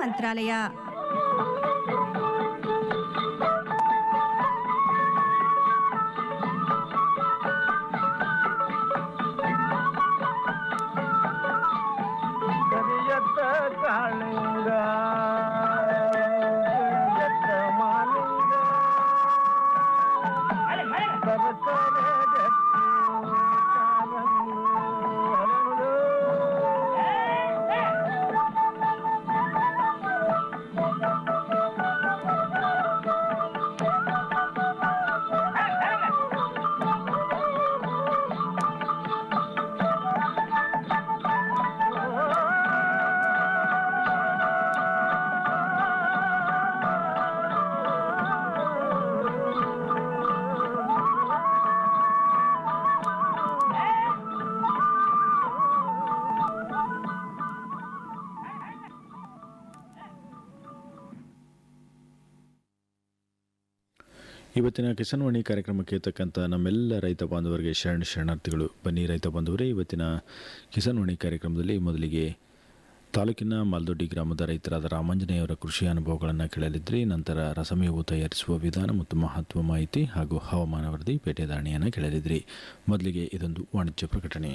ಮಂತ್ರಾಲಯ. ಇವತ್ತಿನ ಕಿಸಾನ್ವಾಣಿ ಕಾರ್ಯಕ್ರಮಕ್ಕೆ ತಕ್ಕಂಥ ನಮ್ಮೆಲ್ಲ ರೈತ ಬಾಂಧವರಿಗೆ ಶರಣ ಶರಣಾರ್ಥಿಗಳು. ಬನ್ನಿ ರೈತ ಬಾಂಧವರೇ, ಇವತ್ತಿನ ಕಿಸಾನ್ವಾಣಿ ಕಾರ್ಯಕ್ರಮದಲ್ಲಿ ಮೊದಲಿಗೆ ತಾಲೂಕಿನ ಮಾಲ್ದೊಡ್ಡಿ ಗ್ರಾಮದ ರೈತರಾದ ರಾಮಾಂಜನೇಯವರ ಕೃಷಿ ಅನುಭವಗಳನ್ನು ಕೇಳಲಿದ್ರಿ, ನಂತರ ರಸಮೇವು ತಯಾರಿಸುವ ವಿಧಾನ ಮತ್ತು ಮಹತ್ವ ಮಾಹಿತಿ ಹಾಗೂ ಹವಾಮಾನ ವರದಿ, ಪೇಟೆ ದಾಣಿಯನ್ನು ಕೇಳಲಿದ್ರಿ. ಮೊದಲಿಗೆ ಇದೊಂದು ವಾಣಿಜ್ಯ ಪ್ರಕಟಣೆ.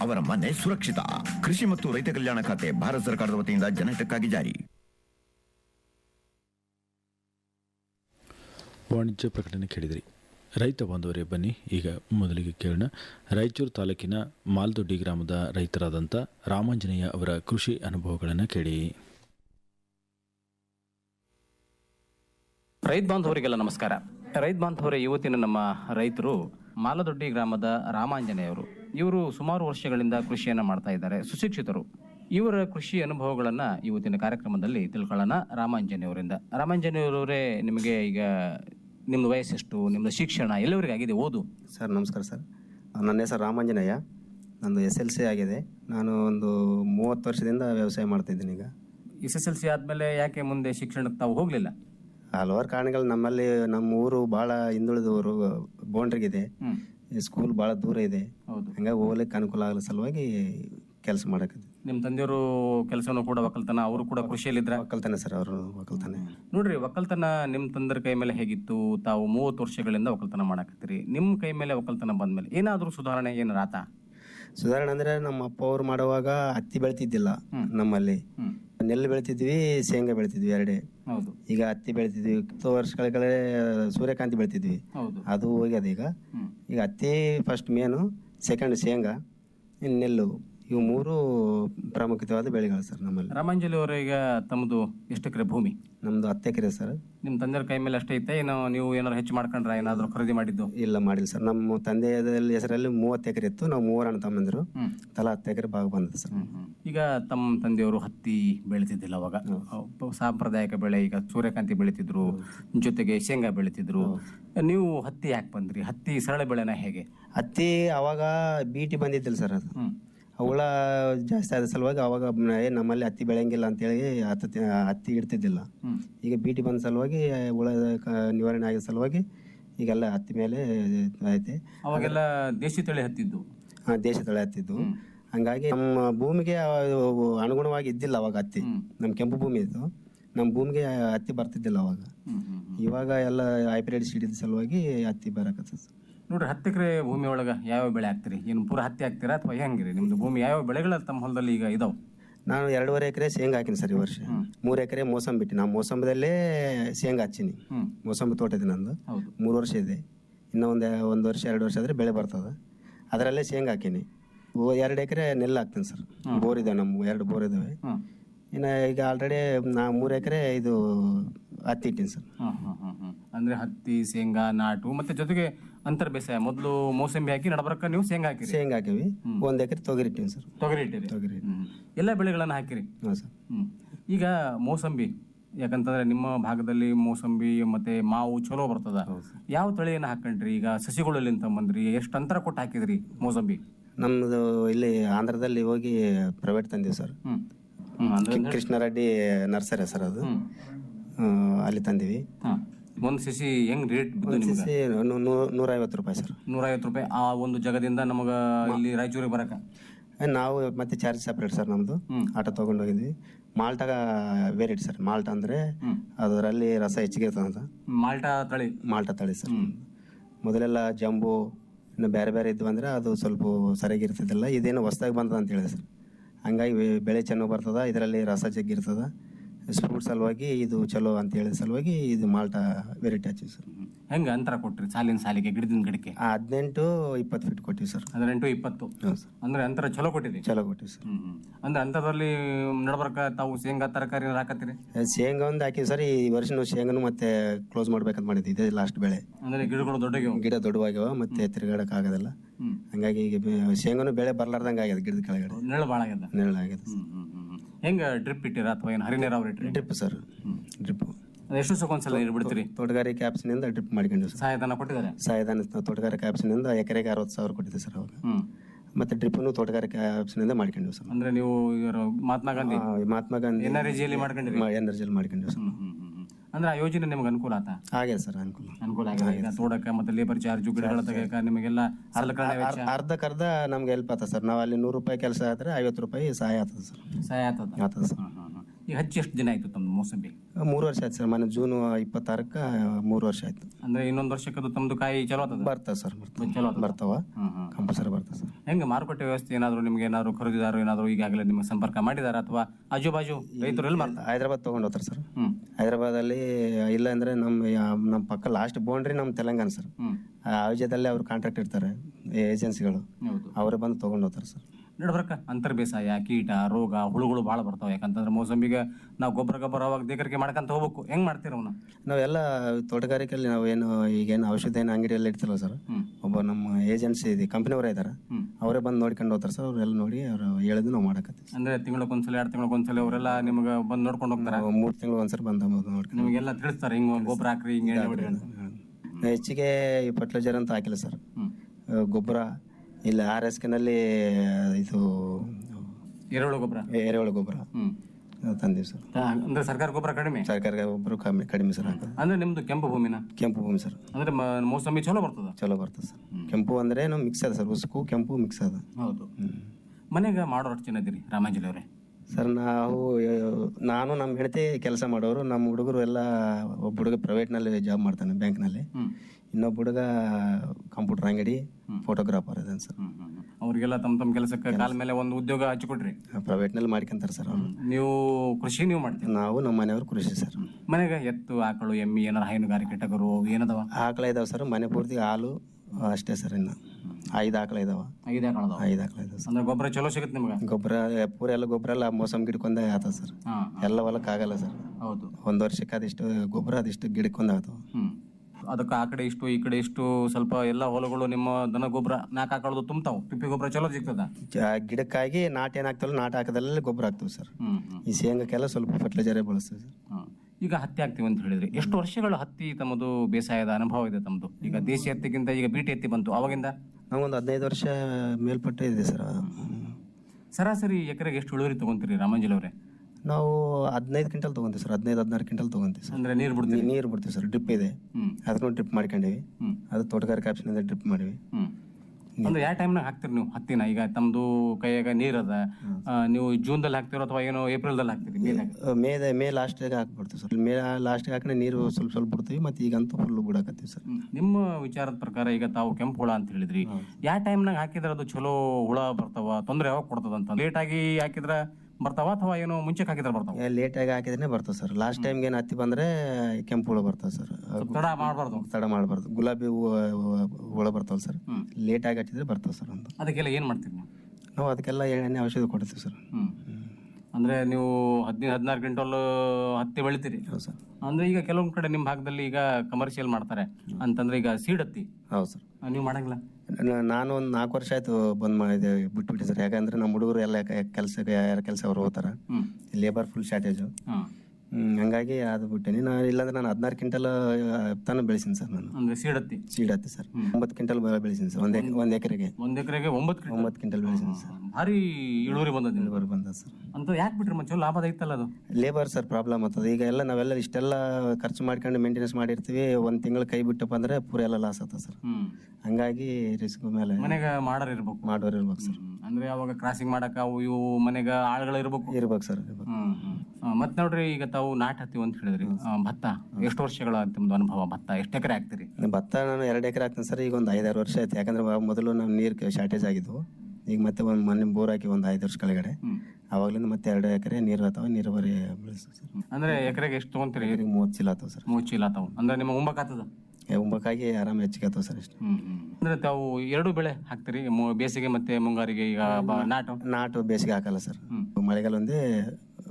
ಅವರ ಮನೆ ಸುರಕ್ಷಿತ. ಕೃಷಿ ಮತ್ತು ರೈತ ಕಲ್ಯಾಣ ಖಾತೆ ಭಾರತ ಸರ್ಕಾರದ ವತಿಯಿಂದ ಜನಹಿತಕ್ಕಾಗಿ ಜಾರಿ. ವಾಣಿಜ್ಯ ಪ್ರಕಟಣೆ ಕೇಳಿದಿರಿ. ರೈತ ಬಾಂಧವರೇ ಬನ್ನಿ ಈಗ ಮೊದಲಿಗೆ ಕೇಳೋಣ. ರಾಯಚೂರು ತಾಲೂಕಿನ ಮಾಲ್ದೊಡ್ಡಿ ಗ್ರಾಮದ ರೈತರಾದಂಥ ರಾಮಾಂಜನೇಯ ಅವರ ಕೃಷಿ ಅನುಭವಗಳನ್ನು ಕೇಳಿ. ರೈತ ಬಾಂಧವರಿಗೆಲ್ಲ ನಮಸ್ಕಾರ. ರೈತ ಬಾಂಧವರೇ ಇವತ್ತಿನ ನಮ್ಮ ರೈತರು ಮಾಲದೊಡ್ಡಿ ಗ್ರಾಮದ ರಾಮಾಂಜನೇಯವರು. ಇವರು ಸುಮಾರು ವರ್ಷಗಳಿಂದ ಕೃಷಿಯನ್ನು ಮಾಡ್ತಾ ಇದ್ದಾರೆ. ಸುಶಿಕ್ಷಿತರು. ಇವರ ಕೃಷಿ ಅನುಭವಗಳನ್ನು ಇವತ್ತಿನ ಕಾರ್ಯಕ್ರಮದಲ್ಲಿ ತಿಳ್ಕೊಳ್ಳೋಣ ರಾಮಾಂಜನಿ ರಾಮಾಂಜನೇಯವರವರೇ ನಿಮಗೆ ಈಗ ನಿಮ್ದು ವಯಸ್ಸೆಷ್ಟು ನಿಮ್ಮದು ಶಿಕ್ಷಣ ಎಲ್ಲವರಿಗೆ ಆಗಿದೆ ಓದು. ಸರ್ ನಮಸ್ಕಾರ ಸರ್. ನನ್ನ ಹೆಸರು ರಾಮಾಂಜನೇಯ. ನಂದು ಎಸ್ ಎಲ್ ಸಿ ಆಗಿದೆ. ನಾನು ಒಂದು ಮೂವತ್ತು ವರ್ಷದಿಂದ ವ್ಯವಸಾಯ ಮಾಡ್ತಿದ್ದೀನಿ ಈಗ. ಎಸ್ ಎಸ್ ಎಲ್ ಸಿ ಆದಮೇಲೆ ಯಾಕೆ ಮುಂದೆ ಶಿಕ್ಷಣಕ್ಕೆ ತಾವು ಹೋಗಲಿಲ್ಲ? ಹಲವಾರು ಕಾರಣಗಳು ನಮ್ಮಲ್ಲಿ ನಮ್ಮ ಊರು ಭಾಳ ಹಿಂದುಳಿದ ಊರು ಬೌಂಡ್ರಿಗಿದೆ. ಸ್ಕೂಲ್ ಭಾಳ ದೂರ ಇದೆ. ಹೌದು. ಹಂಗಾಗಿ ಹೋಗ್ಲಿಕ್ಕೆ ಅನುಕೂಲ ಆಗಲ ಸಲುವಾಗಿ ಕೆಲಸ ಮಾಡಕ್ಕೆ ನಿಮ್ಮ ತಂದೆಯವರು ಕೆಲಸವನ್ನು ಕೂಡ ಒಕ್ಕಲ್ತನ ಅವರು ಕೂಡ ಖುಷಿಯಲ್ಲಿದ್ದರೆ ಒಕ್ಕಲ್ತಾನೆ ಸರ್ ಅವರು ಒಕ್ಕಲ್ತನ ನೋಡ್ರಿ ಒಕ್ಕಲ್ತನ ನಿಮ್ಮ ತಂದರ ಕೈ ಮೇಲೆ ಹೇಗಿತ್ತು? ತಾವು ಮೂವತ್ತು ವರ್ಷಗಳಿಂದ ಒಕ್ಕಲ್ತನ ಮಾಡಕತ್ತೀರಿ. ನಿಮ್ಮ ಕೈ ಮೇಲೆ ಒಕ್ಕಲ್ತನ ಬಂದ್ಮೇಲೆ ಏನಾದರೂ ಸುಧಾರಣೆ ಏನಾರ ರಾತ ಸುಧಾರಣೆ ಅಂದ್ರೆ ನಮ್ಮ ಅಪ್ಪ ಅವ್ರು ಮಾಡುವಾಗ ಹತ್ತಿ ಬೆಳ್ತಿದ್ದಿಲ್ಲ ನಮ್ಮಲ್ಲಿ. ನೆಲ್ಲು ಬೆಳಿತಿದ್ವಿ ಶೇಂಗಾ ಬೆಳಿತಿದ್ವಿ ಎರಡೇ. ಹೌದು. ಈಗ ಹತ್ತಿ ಬೆಳಿತಿದ್ವಿ ಹತ್ತು ವರ್ಷಗಳ ಕಡೆ ಸೂರ್ಯಕಾಂತಿ ಬೆಳ್ತಿದ್ವಿ. ಅದು ಹೋಗ್ಯದ ಈಗ. ಈಗ ಹತ್ತಿ ಫಸ್ಟ್ ಮೇನು ಸೆಕೆಂಡ್ ಶೇಂಗಾ ಇನ್ನು ನೆಲ್ಲು. ಇವು ಮೂರು ಪ್ರಾಮುಖ್ಯವಾದ ಬೆಳೆಗಳು ಸರ್ ನಮ್ಮಲ್ಲಿ. ರಾಮಾಂಜಲಿ ಅವರು ಈಗ ತಮ್ಮದು ಎಷ್ಟು ಎಕರೆ ಭೂಮಿ? ನಮ್ದು ಹತ್ತು ಎಕರೆ ಸರ್. ನಿಮ್ಮ ತಂದೆ ಕೈ ಮೇಲೆ ಅಷ್ಟೇ ಐತೆ ಏನು ನೀವು ಏನಾದ್ರು ಹೆಚ್ಚು ಮಾಡ್ಕೊಂಡ್ರ ಏನಾದರೂ ಖರೀದಿ ಮಾಡಿದ್ದು? ಇಲ್ಲ ಮಾಡಿಲ್ಲ ಸರ್. ನಮ್ಮ ತಂದೆಯಲ್ಲಿ ಹೆಸರಲ್ಲಿ ಮೂವತ್ತು ಎಕರೆ ಇತ್ತು ನಾವು ಮೂವರ ಅಣ್ಣ ತಮ್ಮಂದಿರು. ತಲಾ ಹತ್ತು ಎಕರೆ ಭಾಗ ಬಂದಿದೆ ಸರ್. ಈಗ ತಮ್ಮ ತಂದೆಯವರು ಹತ್ತಿ ಬೆಳೀತಿದ್ದಿಲ್ಲ ಅವಾಗ. ಅವ್ ಸಾಂಪ್ರದಾಯಿಕ ಬೆಳೆ ಈಗ ಸೂರ್ಯಕಾಂತಿ ಬೆಳೀತಿದ್ರು ಜೊತೆಗೆ ಶೇಂಗಾ ಬೆಳೀತಿದ್ರು. ನೀವು ಹತ್ತಿ ಯಾಕೆ ಬಂದ್ರಿ? ಹತ್ತಿ ಸರಳ ಬೆಳೆನ ಹೇಗೆ? ಹತ್ತಿ ಅವಾಗ ಬೀಟಿ ಬಂದಿದ್ದಿಲ್ಲ ಸರ್ ಅದು. ಹುಳ ಜಾಸ್ತಿ ಆದ ಸಲುವಾಗಿ ಅವಾಗ ಏ ನಮ್ಮಲ್ಲಿ ಹತ್ತಿ ಬೆಳೆಯಂಗಿಲ್ಲ ಅಂತೇಳಿ ಹತ್ತಿ ಹತ್ತಿ ಇಡ್ತಿದ್ದಿಲ್ಲ. ಈಗ ಬೀಟಿ ಬಂದ ಸಲುವಾಗಿ ಹುಳ ಕ- ನಿವಾರಣೆ ಆಗಿದ ಸಲುವಾಗಿ ಈಗೆಲ್ಲ ಹತ್ತಿ ಮೇಲೆ ಐತೆ. ಅವಾಗೆಲ್ಲ ದೇಶಿ ತಳಿ ಹತ್ತಿದ್ದು? ಹಾಂ ದೇಶ ತಳಿ ಹತ್ತಿದ್ದು. ಹಂಗಾಗಿ ನಮ್ಮ ಭೂಮಿಗೆ ಅವು ಅನುಗುಣವಾಗಿ ಇದ್ದಿಲ್ಲ ಅವಾಗ ಹತ್ತಿ. ನಮ್ಮ ಕೆಂಪು ಭೂಮಿ ಇತ್ತು. ನಮ್ಮ ಭೂಮಿಗೆ ಹತ್ತಿ ಬರ್ತಿದ್ದಿಲ್ಲ ಅವಾಗ. ಇವಾಗ ಎಲ್ಲ ಹೈಬ್ರಿಡ್ ಸೀಡಿದ ಸಲುವಾಗಿ ಹತ್ತಿ ಬರಕತ್ತದ ನೋಡ್ರಿ ಹತ್ತು ಎಕರೆ ಭೂಮಿ ಒಳಗೆ ಯಾವ ಬೆಳೆ ಹಾಕ್ತೀರಿ? ಏನು ಪೂರ ಹತ್ತಿ ಹಾಕ್ತೀರಾ ಅಥವಾ ಹೆಂಗಿರಿ? ನಿಮ್ದು ಭೂಮಿ ಯಾವ ಬೆಳೆಗಳು ತಮ್ಮ ಹೊಲದಲ್ಲಿ ಈಗ ಇದಾವೆ? ನಾನು ಎರಡೂವರೆ ಎಕರೆ ಶೇಂಗಾ ಹಾಕಿನಿ ಸರ್ ಈ ವರ್ಷ. ಮೂರು ಎಕರೆ ಮೋಸಂಬಿ ಬಿಟ್ಟು ನಾವು ಮೋಸಂಬದಲ್ಲೇ ಶೇಂಗಾ ಹಚ್ಚೀನಿ. ಹ್ಮ್. ಮೋಸಂಬಿ ತೋಟ ಇದೆ ನಂದು. ಹೌದು. ಮೂರು ವರ್ಷ ಇದೆ. ಇನ್ನೂ ಒಂದು ಒಂದು ವರ್ಷ ಎರಡು ವರ್ಷ ಆದರೆ ಬೆಳೆ ಬರ್ತದೆ. ಅದರಲ್ಲೇ ಶೇಂಗಾ ಹಾಕೀನಿ. ಎರಡು ಎಕರೆ ನೆಲ್ಲು ಹಾಕ್ತೀನಿ ಸರ್. ಬೋರ್ ಇದೆ ನಮ್ಮ ಎರಡು ಬೋರ್ ಇದಾವೆ. ಇನ್ನು ಈಗ ಆಲ್ರೆಡಿ ನಾ ಮೂರು ಎಕರೆ ಇದು ಹತ್ತಿ ಇಟ್ಟೀನಿ ಸರ್. ಅಂದ್ರೆ ಹತ್ತಿ ಶೇಂಗಾ ನಾಟು ಮತ್ತೆ ಜೊತೆಗೆ ಅಂತರ್ ಬೇಸಾಯ. ಮೊದಲು ಮೋಸಂಬಿ ಹಾಕಿ ನಡಬರಕ್ಕ ನೀವು ಶೇಂಗಾ ಹಾಕಿ ಶೇಂಗಾ ಹಾಕಿವಿ. ಒಂದ್ ಎಕರೆ ತೊಗರಿ ಇಟ್ಟಿವಿ ಸರ್. ತೊಗರಿ ಇಟ್ಟಿರಿ. ತೊಗರಿ ಹ್ಮ್. ಎಲ್ಲ ಬೆಳೆಗಳನ್ನ ಹಾಕಿರಿ. ಹಾಂ ಸರ್. ಹ್ಮ್. ಈಗ ಮೋಸಂಬಿ ಯಾಕಂತಂದ್ರೆ ನಿಮ್ಮ ಭಾಗದಲ್ಲಿ ಮೋಸಂಬಿ ಮತ್ತೆ ಮಾವು ಚಲೋ ಬರ್ತದ. ಯಾವ ತಳಿಯನ್ನ ಹಾಕೊಂಡ್ರಿ? ಈಗ ಸಸಿಗಳಲ್ಲಿ ಬಂದ್ರಿ ಎಷ್ಟು ಅಂತರ ಕೊಟ್ಟು ಹಾಕಿದ್ರಿ ಮೋಸಂಬಿ? ನಮ್ಮದು ಇಲ್ಲಿ ಆಂಧ್ರದಲ್ಲಿ ಹೋಗಿ ಪ್ರೈವೇಟ್ ತಂದೀವಿ ಸರ್. ಹ್ಮ್. ಹ್ಮ್. ಅಂದ್ರೆ ಕೃಷ್ಣರೆಡ್ಡಿ ನರ್ಸರಿ ಸರ್ ಅದು. ಆ, ಅಲ್ಲಿ ತಂದೀವಿ. ಹಾ. ಒಂದ್ ಸಿಸಿ ಹೆಂಗ್ ರೇಟ್ ಬಿದ್ದು ನಿಮ್ಗೆ? ಸಸಿ ನೂ- ನೂ- ನೂರೈವತ್ತು ರೂಪಾಯಿ ಸರ್. ನೂರೈವತ್ತು ರೂಪಾಯಿ ಆ ಒಂದು ಜಾಗದಿಂದ ನಮಗ ಇಲ್ಲಿ ರಾಯಚೂರಿಗೆ ಬರಕ ನಾವು ಮತ್ತೆ ಚಾರ್ಜ್ ಸಪ್ರೇಟ್ ಸರ್ ನಮ್ಮದು ಆಟೋ ತೊಗೊಂಡು ಹೋಗಿದ್ವಿ. ಮಾಲ್ಟಾಗ ವೇರಿಟ್ ಸರ್. ಮಾಲ್ಟ ಅಂದರೆ ಅದರಲ್ಲಿ ರಸ ಹೆಚ್ಚಿಗೆ ಇರ್ತದಂತ ಮಾಲ್ಟಾ ತಳಿ? ಮಾಲ್ಟಾ ತಳಿ ಸರ್. ಮೊದಲೆಲ್ಲ ಜಂಬು ಇನ್ನು ಬೇರೆ ಬೇರೆ ಇದ್ವು ಅಂದರೆ ಅದು ಸ್ವಲ್ಪ ಸರಿಯಾಗಿ ಇರ್ತಿದ್ದಿಲ್ಲ ಇದೇನು ಹೊಸ್ದಾಗಿ ಬಂದದ ಅಂತ ಹೇಳಿದೆ ಸರ್. ಹಂಗಾಗಿ ಬೆ- ಬೆಳೆ ಚೆನ್ನಾಗಿ ಬರ್ತದ ಇದರಲ್ಲಿ ರಸ ಜಗ್ಗಿರ್ತದ ಫ್ರೂಟ್ ಸಲುವಾಗಿ ಇದು ಚಲೋ ಅಂತ ಹೇಳಿದ ಸಲುವಾಗಿ ಇದು ಮಾಲ್ಟ ವೆರೈಟಿ ಹಚ್ಚಿವಿ ಸರ್ ಹೆಂಗ ಅಂತರ ಕೊಟ್ರಿ? ಸಾಲಿನ ಸಾಲಿಗೆ ಗಿಡದಿಂದ ಗಿಡಕ್ಕೆ? ಹದಿನೆಂಟು ಇಪ್ಪತ್ತು ಫೀಟ್ ಕೊಟ್ಟಿವಿ ಸರ್ ಹದಿನೆಂಟು ಇಪ್ಪತ್ತು? ಹೌದು ಸರ್ ಅಂದ್ರೆ ಅಂತರ ಚಲೋ ಕೊಟ್ಟಿದೆ ಚಲೋ ಕೊಟ್ಟಿವಿ ಸರ್ ಹ್ಮ್. ಅಂದ್ರೆ ಅಂತದಲ್ಲಿ ನಡಬರ್ಕ ತಾವು ಶೇಂಗಾ ತರಕಾರಿ ಹಾಕತ್ತೀರಿ? ಶೇಂಗಾ ಒಂದು ಹಾಕಿವಿ ಸರ್ ಈ ವರ್ಷ ನಾವು ಶೇಂಗಾನು ಮತ್ತೆ ಕ್ಲೋಸ್ ಮಾಡ್ಬೇಕಂತ ಮಾಡಿದ್ವಿ. ಇದೇ ಲಾಸ್ಟ್ ಬೆಳೆ. ಅಂದ್ರೆ ಗಿಡಗಳು ದೊಡ್ಡಗೆ ಗಿಡ ದೊಡ್ಡವಾಗ್ಯಾವ ಮತ್ತೆ ತಿರುಗಾಡಕ್ ಆಗೋದಿಲ್ಲ. ಹಂಗಾಗಿ ಈಗ ಬೆ- ಶೇಂಗಾನು ಬೆಳೆ ಬರ್ಲಾರ್ದಂಗೆ ಆಗ್ಯದ ಗಿಡದ ಕೆಳಗಡೆ. ನೆರಳು ಭಾಳ ಆಗ್ಯದ? ನೆರಳಾಗ್ಯದ ಹ್ಮ್ ಹ್ಮ್. ಹೆಂಗ ಡ್ರಿಪ್ ಇಟ್ಟಿರ ಅಥವಾ ಏನು ಹರಿ ನೀರಾವರಿ ಡ್ರಿಪ್ ಸರ್. ಡ್ರಿಪ್ ಎಷ್ಟು ಸಲ ನೀರು ಬಿಡ್ತೀರಿ? ತೋಟಗಾರಿಕೆ ಆಪ್ಷನಿಂದ ಡ್ರಿಪ್ ಮಾಡ್ಕೊಂಡಿವಿ ಸರ್. ಸಹಾಯಧನ ಕೊಟ್ಟಿದ್ದಾರೆ? ಸಹಾಯಧನ ತೋಟಗಾರಿಕೆ ಆಪ್ಷನಿಂದ ಎಕರೆಗೆ ಅರವತ್ತು ಸಾವಿರ ಕೊಟ್ಟಿದೆ ಸರ್ ಅವಾಗ. ಮತ್ತೆ ಡ್ರಿಪ್ನು ತೋಟಗಾರಿಕೆ ಆಪ್ಷನಿಂದ ಮಾಡ್ಕೊಂಡಿವಿ ಸರ್. ಅಂದ್ರೆ ನೀವು ಇವರು ಮಹಾತ್ಮ ಗಾಂಧಿ? ಮಹಾತ್ಮ ಗಾಂಧಿ ಎನ್ ಆರ್ ಜಿಯಲ್ಲಿ ಮಾಡ್ಕೊಂಡಿರಿ? ಎನರ್ಜಿಯಲ್ಲಿ ಮಾಡ್ಕೊಂಡಿವಿ ಸರ್. ಅಂದ್ರೆ ಆ ಯೋಜನೆ ನಿಮ್ಗೆ ಅನುಕೂಲ ಆತ? ಹಾಗೆ ಸರ್ ಅನುಕೂಲ. ಅನುಕೂಲ ಆಗಿದೆ. ಈಗ ತೋಡಕ ಮತ್ತೆ ಲೇಬರ್ ಚಾರ್ಜ್ ಗಿಡಗಳ ತೆಗಿಯಕ ನಿಮಗೆಲ್ಲ ಸಲಕರಣೆ ವೆಚ್ಚ? ಅರ್ಧಕ್ಕರ್ಧ ನಮ್ಗೆ ಹೆಲ್ಪ್ ಆತ ಸರ್. ನಾವು ಅಲ್ಲಿ ನೂರು ರೂಪಾಯಿ ಕೆಲಸ ಆದ್ರೆ ಐವತ್ತು ರೂಪಾಯಿ ಸಹಾಯ ಆತದ ಸರ್. ಸಹಾಯ ಆಗ್ತದ ಆತದ ಸರ್. ಈಗ ಹಚ್ಚಿ ಎಷ್ಟು ದಿನ ಆಯ್ತು ತಮ್ಮ ಮೋಸಂಬಿ ಮೂರು ವರ್ಷ ಆಯ್ತು ಸರ್ ಮನೆ ಜೂನ್ ಇಪ್ಪತ್ತಾರಕ್ಕೆ ಮೂರು ವರ್ಷ ಆಯ್ತು. ಅಂದ್ರೆ ಇನ್ನೊಂದು ವರ್ಷಕ್ಕೆ ಅದು ತಮ್ದು ಕಾಯಿ ಚಲೋ ಆಗ್ತದ? ಬರ್ತಾವ ಸರ್ ಬರ್ತಾವ ಚಲೋ ಆಗ್ತದ? ಬರ್ತಾವ. ಕಂಪಲ್ಸರಿ ಬರ್ತಾವ ಸರ್. ಹೆಂಗೆ ಮಾರುಕಟ್ಟೆ ವ್ಯವಸ್ಥೆ ಏನಾದರೂ ನಿಮ್ಗೆ ಏನಾದ್ರು ಖರೀದಿದಾರರು ಏನಾದರೂ ಈಗಾಗಲೇ ನಿಮಗೆ ಸಂಪರ್ಕ ಮಾಡಿದಾರ ಅಥವಾ ಆಜು ಬಾಜು ರೈತರು ಎಲ್ಲಿ ಮಾಡ್ತಾರೆ ಹೈದ್ರಾಬಾದ್ ತೊಗೊಂಡು ಹೋಗ್ತಾರೆ ಸರ್. ಹ್ಮ್. ಹೈದ್ರಾಬಾದಲ್ಲಿ ಇಲ್ಲ ಅಂದ್ರೆ ನಮ್ಮ ಯಾ- ನಮ್ಮ ಪಕ್ಕ ಲಾಸ್ಟ್ ಬೌಂಡ್ರಿ ನಮ್ಮ ತೆಲಂಗಾಣ ಸರ್. ಹ್ಮ್. ಆ ಆಯೋಜದಲ್ಲಿ ಅವ್ರು ಕಾಂಟ್ರಾಕ್ಟ್ ಇರ್ತಾರೆ ಏಜೆನ್ಸಿಗಳು. ಹೌದು. ಅವರೇ ಬಂದು ತೊಗೊಂಡು ಹೋಗ್ತಾರೆ ಸರ್. ನಡ್ಬರ್ಕ ಅಂತರ್ ಬೇಸಾಯ ಕೀಟ ರೋಗ ಹುಳುಗಳು ಭಾಳ ಬರ್ತಾವೆ. ಯಾಕಂತಂದ್ರೆ ಮೋಸಂಬಿಗೆ ನಾವು ಗೊಬ್ಬರ ಗೊಬ್ಬರ ಅವಾಗ ದೇಕರಿಕೆ ಮಾಡ್ಕೊಂತ ಹೋಗ್ಬೇಕು. ಹೆಂಗ್ ಮಾಡ್ತೀರ ಅವನು? ನಾವೆಲ್ಲ ತೋಟಗಾರಿಕೆಯಲ್ಲಿ ನಾವೇನು ಈಗೇನು ಔಷಧ ಏನು ಅಂಗಡಿಯಲ್ಲಿ ಇಡ್ತಿರಲ್ಲ ಸರ್ ಒಬ್ಬ ನಮ್ಮ ಏಜೆನ್ಸಿ ಇದೆ ಕಂಪ್ನಿಯವರೇ ಇದ್ದಾರೆ. ಅವರೇ ಬಂದು ನೋಡ್ಕೊಂಡು ಹೋಗ್ತಾರೆ ಸರ್ ಅವರೆಲ್ಲ ನೋಡಿ ಅವ್ರು ಹೇಳಿದ್ದು ನಾವು ಮಾಡಕತ್ತೀವಿ ಅಂದ್ರೆ ತಿಂಗಳಕ್ಕೊಂದ್ಸಲ ಎರಡು ತಿಂಗಳಕ್ಕೊಂದ್ಸಲ ಅವರೆಲ್ಲ ನಿಮ್ಗೆ ಬಂದು ನೋಡ್ಕೊಂಡು ಹೋಗ್ತಾರೆ? ನಾವು ಮೂರು ತಿಂಗಳು ಒಂದ್ಸರಿ ಬಂದು ನೋಡ್ಕೊಂಡು ನಿಮಗೆಲ್ಲ ತಿಳಿಸ್ತಾರೆ ಹಿಂಗ್ ಗೊಬ್ಬರ ಹಾಕ್ರಿ ಹಿಂಗೆ ಹೆಚ್ಚಿಗೆ ಈ ಫರ್ಟಿಲೈಸರ್ ಅಂತ ಹಾಕಿಲ್ಲ ಸರ್. ಗೊಬ್ಬರ ಇಲ್ಲ ಆರ್ ಎಸ್ ಕೆನಲ್ಲಿ ಇದು ಎರೆಹುಳು ಗೊಬ್ಬರ? ಎರೆಹುಳು ಗೊಬ್ಬರ. ತಂದೀವಿ ಸರ್. ಅಂದ್ರೆ ಸರ್ಕಾರ ಗೊಬ್ಬರ ಕಡಿಮೆ? ಸರ್ಕಾರ ಗೊಬ್ಬರ ಕಮ್ಮಿ ಕಡಿಮೆ ಸರ್ ಹಾಕೋದು. ಅಂದ್ರೆ ನಿಮ್ದು ಕೆಂಪು ಭೂಮಿನ? ಕೆಂಪು ಭೂಮಿ ಸರ್. ಅಂದ್ರೆ ಮ- ಮೋಸಂಬಿ ಚಲೋ ಬರ್ತದ? ಚಲೋ ಬರ್ತದೆ ಸರ್. ಕೆಂಪು ಅಂದ್ರೆ ನಮ್ಗೆ ಮಿಕ್ಸ್ ಅದ ಸರ್ ಉಸುಕು ಕೆಂಪು ಮಿಕ್ಸ್ ಅದ. ಹೌದು. ಮನೆಗೆ ಮಾಡೋರು ಅಷ್ಟು ಜನ ರಾಮಾಂಜಲಿ ಅವರೇ? ಸರ್ ನಾವು ನಾನು ನಮ್ಮ ಹೆಂಡತಿ ಕೆಲಸ ಮಾಡೋರು ನಮ್ಮ ಹುಡುಗರು ಎಲ್ಲ ಒಬ್ಬ ಹುಡುಗ ಪ್ರೈವೇಟ್ನಲ್ಲಿ ಜಾಬ್ ಮಾಡ್ತಾನೆ ಬ್ಯಾಂಕ್ನಲ್ಲಿ ಹ್ಮ್. ಇನ್ನೊಬ್ಬ ಹುಡುಗ ಕಂಪ್ಯೂಟರ್ ಅಂಗಡಿ ಫೋಟೋಗ್ರಾಫರ್ ಇದ್ದಾನೆ ಸರ್. ಅವ್ರಿಗೆಲ್ಲ ತಮ್ಮ ತಮ್ಮ ಕೆಲಸಕ್ಕೆ ಕಾಲ ಮೇಲೆ ಒಂದು ಉದ್ಯೋಗ ಹಚ್ಚಿಕೊಡ್ರಿ ಪ್ರೈವೇಟ್ನಲ್ಲಿ ಮಾಡ್ಕೊಂತಾರೆ ಸರ್ ಅವರು. ನೀವು ಕೃಷಿ ನೀವು ಮಾಡ್ತೀವಿ ನಾವು ನಮ್ಮ ಮನೆಯವರು ಕೃಷಿ ಸರ್. ಮನೆಗೆ ಎತ್ತು ಆಕಳು ಎಮ್ಮಿ ಏನಾರ ಹೈನುಗಾರಿಕೆ ಟಗರು ಏನದವ? ಆಕಳ ಇದಾವೆ ಸರ್ ಮನೆ ಪೂರ್ತಿ ಹಾಲು ಅಷ್ಟೇ ಸರ್ ಇನ್ನು. ಐದು ಆಕಳ ಇದಾವ. ಐದೇ ಅದಾವ ಐದು ಆಕಳ ಇದಾವೆ ಸರ್. ಅಂದ್ರೆ ಗೊಬ್ಬರ ಚಲೋ ಸಿಗುತ್ತೆ ನಿಮ್ಗೆ? ಗೊಬ್ಬರ ಪೂರ ಎಲ್ಲ ಗೊಬ್ಬರ ಎಲ್ಲ ಮೋಸಮ್ ಗಿಡಕ್ಕೊಂದೇ ಆತ ಸರ್. ಎಲ್ಲ ಹೊಲಕ್ಕೆ ಆಗಲ್ಲ ಸರ್. ಹೌದು. ಒಂದು ವರ್ಷಕ್ಕೆ ಅದಿಷ್ಟು ಗೊಬ್ಬರ ಅದಿಷ್ಟು ಗಿಡಕ್ಕೊಂದೇ ಆತವ. ಅದಕ್ಕೆ ಆ ಕಡೆ ಇಷ್ಟು ಈ ಕಡೆ ಇಷ್ಟು ಸ್ವಲ್ಪ ಎಲ್ಲ ಹೊಲಗಳು ನಿಮ್ಮ ದನ ಗೊಬ್ಬರ ನಾಕ್ ಹಾಕೊಳ್ಳೋದು ತುಂಬ್ತಾವ್. ತಿಪ್ಪಿ ಗೊಬ್ಬರ ಚಲೋ ಸಿಗ್ತದ? ಜ- ಗಿಡಕ್ಕಾಗಿ ನಾಟ ಏನಾಗ್ತಲ್ಲ ನಾಟ ಹಾಕದಲ್ಲ ಗೊಬ್ಬರ ಹಾಕ್ತೀವಿ ಸರ್. ಹ್ಮ್ ಹ್ಮ್. ಈ ಶೇಂಗಕ್ಕೆಲ್ಲ ಸ್ವಲ್ಪ ಫರ್ಟಿಲೈಸರೇ ಬಳಸ್ತೀವಿ ಸರ್. ಹ್ಮ್. ಈಗ ಹತ್ತಿ ಹಾಕ್ತೀವಿ ಅಂತ ಹೇಳಿದ್ರಿ. ಎಷ್ಟು ವರ್ಷಗಳು ಹತ್ತಿ ತಮ್ಮದು ಬೇಸಾಯದ ಅನುಭವ ಇದೆ ತಮ್ಮದು? ಈಗ ದೇಶಿ ಹತ್ತಿಗಿಂತ ಈಗ ಬೀಟಿ ಹತ್ತಿ ಬಂತು. ಅವಾಗಿಂದ? ನಮಗೊಂದು ಹದಿನೈದು ವರ್ಷ ಮೇಲ್ಪಟ್ಟೆ ಇದೆ ಸರ್. ಸರಾಸರಿ ಎಕರೆಗೆ ಎಷ್ಟು ಇಳುವರಿ ತಗೊಂತೀರಿ ರಾಮಂಜಲ್ ಅವರೇ ನಾವು ಹದಿನೈದು ಕ್ವಿಂಟಲ್ ತಗೊಂತೀವಿ ಸರ್ ಹದಿನೈದು ಹದಿನಾರು ಕ್ವಿಂಟಲ್ ತಗೊಂತೀವಿ ಸರ್. ಅಂದ್ರೆ ನೀರು ಬಿಡ್ತೀವಿ ನೀರು ಬಿಡ್ತೀವಿ ಸರ್ ಡ್ರಿಪ್ ಇದೆ. ಹ್ಮ್. ಅದಕ್ಕೂ ಡ್ರಿಪ್ ಮಾಡ್ಕೊಂಡಿವಿ. ಹ್ಮ್. ಅದು ತೋಟಗಾರಿಕೆ ಆಪ್ಷನಿಂದ ಡ್ರಿಪ್ ಮಾಡಿವಿ. ಹ್ಮ್. ಅಂದ್ರೆ ಯಾವ ಟೈಮ್ನಾಗ ಹಾಕ್ತೀರಿ ನೀವು ಹತ್ತಿನ? ಈಗ ತಮ್ಮದು ಕೈಯಾಗ ನೀರದ ಆ, ನೀವು ಜೂನ್ದಲ್ಲಿ ಹಾಕ್ತಿರೋ ಅಥವಾ ಏನೋ ಏಪ್ರಿಲ್ದಲ್ಲಿ ಹಾಕ್ತೀರಿ ಮೇದಾಗ ಮೇ ಮೇ ಲಾಸ್ಟಿಗೆ ಹಾಕ್ಬಿಡ್ತೀವಿ ಸರ್. ಮೇ ಲಾಸ್ಟಿಗೆ ಹಾಕೊಂಡ್ರೆ ನೀರು ಸ್ವಲ್ಪ ಸ್ವಲ್ಪ ಬಿಡ್ತೀವಿ ಮತ್ತು ಈಗಂತೂ ಫುಲ್ ಬಿಡಾಕತ್ತೀವಿ ಸರ್. ನಿಮ್ಮ ವಿಚಾರದ ಪ್ರಕಾರ ಈಗ ತಾವು ಕೆಂಪು ಹುಳ ಅಂತ ಹೇಳಿದ್ರಿ. ಯಾವ ಟೈಮ್ನಾಗ ಹಾಕಿದ್ರೆ ಅದು ಚಲೋ ಹುಳ ಬರ್ತಾವ? ತೊಂದರೆ ಯಾವಾಗ ಕೊಡ್ತದಂತ? ಲೇಟ್ ಆಗಿ ಹಾಕಿದ್ರ ಬರ್ತಾವ ಅಥವಾ ಏನು ಮುಂಚೆ ಹಾಕಿದ್ರೆ ಬರ್ತಾವ? ಲೇಟಾಗಿ ಹಾಕಿದ್ರೆ ಬರ್ತಾವ ಸರ್ ಲಾಸ್ಟ್ ಟೈಮ್ ಏನು ಹತ್ತಿ ಬಂದ್ರೆ ಕೆಂಪು ಹುಳು ಬರ್ತಾವ ಸರ್ ತಡ ಮಾಡಬಾರ್ದು. ತಡ ಮಾಡಬಾರ್ದು. ಗುಲಾಬಿ ಹೂವು ಹುಳ ಬರ್ತಾವಲ್ಲ ಸರ್ ಲೇಟ್ ಲೇಟಾಗಿ ಹಚ್ಚಿದ್ರೆ ಬರ್ತಾವ ಸರ್ ಅಂತ ಅದಕ್ಕೆಲ್ಲ ಏನ್ ಮಾಡ್ತೀವಿ ನೀವು? ಅದಕ್ಕೆಲ್ಲ ಎಣ್ಣೆ ಔಷಧಿ ಕೊಡ್ತೀವಿ ಸರ್ ಅಂದ್ರೆ ನೀವು ಹದಿನೈದು ಹದಿನಾರು ಕ್ವಿಂಟಲ್ ಹತ್ತಿ ಬೆಳಿತೀರಿ. ಹೌದು ಸರ್ ಅಂದ್ರೆ ಈಗ ಕೆಲವೊಂದ್ ಕಡೆ ನಿಮ್ಮ ಭಾಗದಲ್ಲಿ ಈಗ ಕಮರ್ಷಿಯಲ್ ಮಾಡ್ತಾರೆ. ಅಂತಂದ್ರೆ ಈಗ ಸೀಡ್ ಹತ್ತಿ. ಹೌದು ಸರ್ ನೀವು ಮಾಡಂಗಿಲ್ಲ? ನಾನು ಒಂದು ನಾಲ್ಕು ವರ್ಷ ಆಯ್ತು ಬಂದ್ ಮಾಡಿದೆ ಬಿಟ್ಬಿಟ್ಟೆ ಸರ್ ಯಾಕಂದ್ರೆ ನಮ್ಮ ಹುಡುಗರು ಎಲ್ಲ ಕೆಲಸಕ್ಕೆ ಯಾರ ಕೆಲಸ ಅವ್ರು ಹೋಗ್ತಾರ ಲೇಬರ್ ಫುಲ್ ಶಾರ್ಟೇಜು ಹಂಗಾಗಿ ಅದು ಬಿಟ್ಟೇನಿ. ನಾನು ಇಲ್ಲಾಂದ್ರೆ ನಾನು ಹದಿನಾರು ಕ್ವಿಂಟಲ್ ತಾನು ಬೆಳೆಸೀನಿ ಸರ್ ನಾನು. ಅಂದ್ರೆ ಸೀಡತ್ತಿ? ಹತ್ತಿ ಸೀಡ್ ಹತ್ತಿ ಸರ್ ಒಂಬತ್ತು ಕ್ವಿಂಟಲ್ ಬೆಳೆಸೀನಿ ಸರ್. ಒಂದ್ ಒಂದು ಎಕರೆಗೆ. ಒಂದ್ ಎಕರೆಗೆ ಒಂಬತ್ತು ಒಂಬತ್ತು ಕ್ವಿಂಟಲ್ ಬೆಳೆಸೀನಿ ಸರ್. ಭಾರಿ ಇಳುವರಿ ಬಂದದ ಇಳುವರಿ ಬಂದ ಸರ್. ಅಂತ ಯಾಕೆ ಬಿಟ್ರಿ ಮತ್ತೆ? ಲಾಭ ಐತಲ್ಲ ಅದು. ಲೇಬರ್ ಸರ್ ಪ್ರಾಬ್ಲಮ್ ಆಗ್ತದೆ ಈಗ ಎಲ್ಲ ನಾವೆಲ್ಲ ಇಷ್ಟೆಲ್ಲ ಖರ್ಚು ಮಾಡ್ಕೊಂಡು ಮೇಂಟೆನೆನ್ಸ್ ಮಾಡಿರ್ತೀವಿ. ಒಂದ್ ತಿಂಗಳು ಕೈ ಬಿಟ್ಟಪ್ಪ ಅಂದ್ರೆ ಪೂರ ಎಲ್ಲ ಲಾಸ್ ಆಗ್ತದೆ ಸರ್. ಹಂಗಾಗಿ ರಿಸ್ಕ್ ಮೇಲೆ ಮನೆಗ ಮಾಡೋರ್ ಇರ್ಬೇಕು. ಮಾಡೋರು ಇರ್ಬೇಕು ಸರ್. ಅಂದ್ರೆ ಅವಾಗ ಕ್ರಾಸಿಂಗ್ ಮಾಡಕ ಅವು ಇವು ಮನೆಗೆ ಆಳ್ಗಳು ಇರ್ಬೇಕು. ಇರ್ಬೇಕು ಸರ್ ಇರ್ಬೇಕು. ಆ, ನೋಡ್ರಿ ಈಗ ತಾವು ನಾಟ್ ಹತ್ತೀವಿ ಅಂತ ಹೇಳಿದ್ರಿ. ಆ, ಭತ್ತ. ಎಷ್ಟು ವರ್ಷಗಳ ನಿಮ್ದು ಅನುಭವ ಭತ್ತ? ಎಷ್ಟು ಎಕರೆ ಹಾಕ್ತೀರಿ? ಭತ್ತ ನಾನು ಎರಡು ಎಕರೆ ಹಾಕ್ತೀನಿ ಸರ್ ಈಗ ಒಂದು ಐದಾರು ವರ್ಷ ಆಯ್ತು. ಯಾಕಂದ್ರೆ ಮೊದಲು ನಾವು ನೀರು ಶಾರ್ಟೇಜ್ ಆಗಿದ್ವು. ಈಗ ಮತ್ತೆ ಒಂದು ಮೊನ್ನೆ ಬೋರ್ ಹಾಕಿ ಒಂದು ಐದು ವರ್ಷ ಕೆಳಗಡೆ. ಅವಾಗ್ಲಿಂದ ಮತ್ತೆ ಎರಡು ಎಕರೆ ನೀರು ಆತಾವ ನೀರು ಬರೀ ಬೆಳೆಸ್ತೀವಿ ಸರ್. ಅಂದ್ರೆ ಎಕರೆಗೆ ಎಷ್ಟು ತಗೊಂತೀರಿ? ಈಗ ಮೂವತ್ತು ಚೀಲ ಆತಾವ ಸರ್. ಮೂವತ್ತು ಚೀಲ ತಾವು ಅಂದ್ರೆ ನಿಮ್ಮ ಉಂಬಕ್ ಆತದ ಉಂಬಕ್ಕಾಗಿ ಆರಾಮ ಹೆಚ್ಚಿಗೆ ಆತಾವ ಸರ್ ಇಷ್ಟು ಹ್ಮ್ ಹ್ಮ್. ಅಂದ್ರೆ ತಾವು ಎರಡು ಬೆಳೆ ಹಾಕ್ತೀರಿ ಮು- ಬೇಸಿಗೆ ಮತ್ತೆ ಮುಂಗಾರಿಗೆ ಈಗ ಬ- ನಾಟು? ನಾಟು ಬೇಸಿಗೆ ಹಾಕಲ್ಲ ಸರ್. ಮಳೆಗಾಲ ಒಂದೇ